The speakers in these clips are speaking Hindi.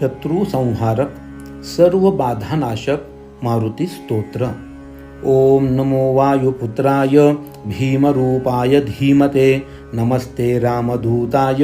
शत्रू संहारक सर्व बाधानाशक मारुती स्तोत्र। ओम नमो वायुपुत्राय, भीमरूपाय धीमते। नमस्ते रामदूताय,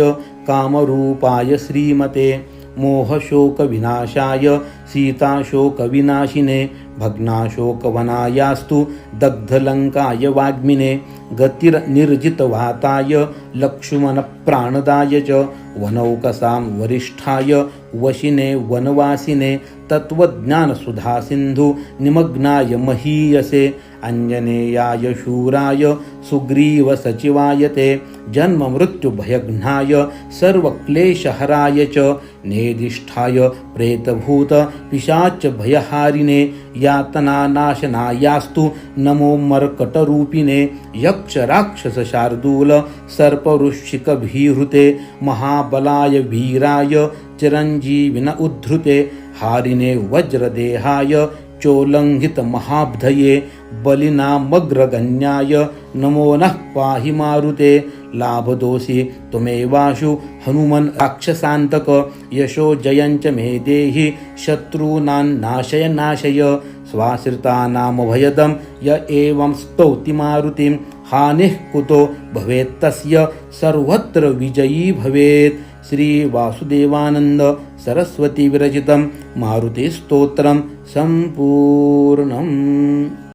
कामरूपाय श्रीमते। मोहशोकविनाशाय, सीताशोकविनाशिने, भग्नाशोकवनायास्तु दग्धलङ्काय वाग्मिने। गतिर्निर्जितवाताय, लक्ष्मणप्राणदाय च, वनौकसां वरिष्ठाय, वशिने, वनवासिने, तत्त्वज्ञानसुधासिन्धु, निमग्नाय महीयसे अञ्जनेयाय शूराय सुग्रीवसचिवाय ते जन्ममृत्युभयघ्नाय, सर्वक्लेशहराय च नेदिष्ठाय प्रेतभूत पिशाच भयहारिणे यातनानाशनायास्तु, नमो मर्कटरूपिणे यक्षराक्षसशार्दूल सर्पवृश्चिकभीहृते महाबलाय वीराय चिरञ्जीविन उद्धृते, हारिणे वज्रदेहाय चोल्लङ्घितमहाब्धये बलिनामग्रगण्याय, नमो नः पाहि मारुते, लाभदोषि त्वमेवाशु, हनुमन् राक्षसान्तक, यशो जयञ्च मे देहि शत्रूनान्नाशय नाशय स्वाश्रितानामभयदं, य एवं स्तौति मारुतिं हानिः कुतो भवेत्तस्य सर्वत्र विजयी भवेत्। श्रीवासुदेवानन्द सरस्वती विरचितं मारुतिस्तोत्रं सम्पूर्णम्।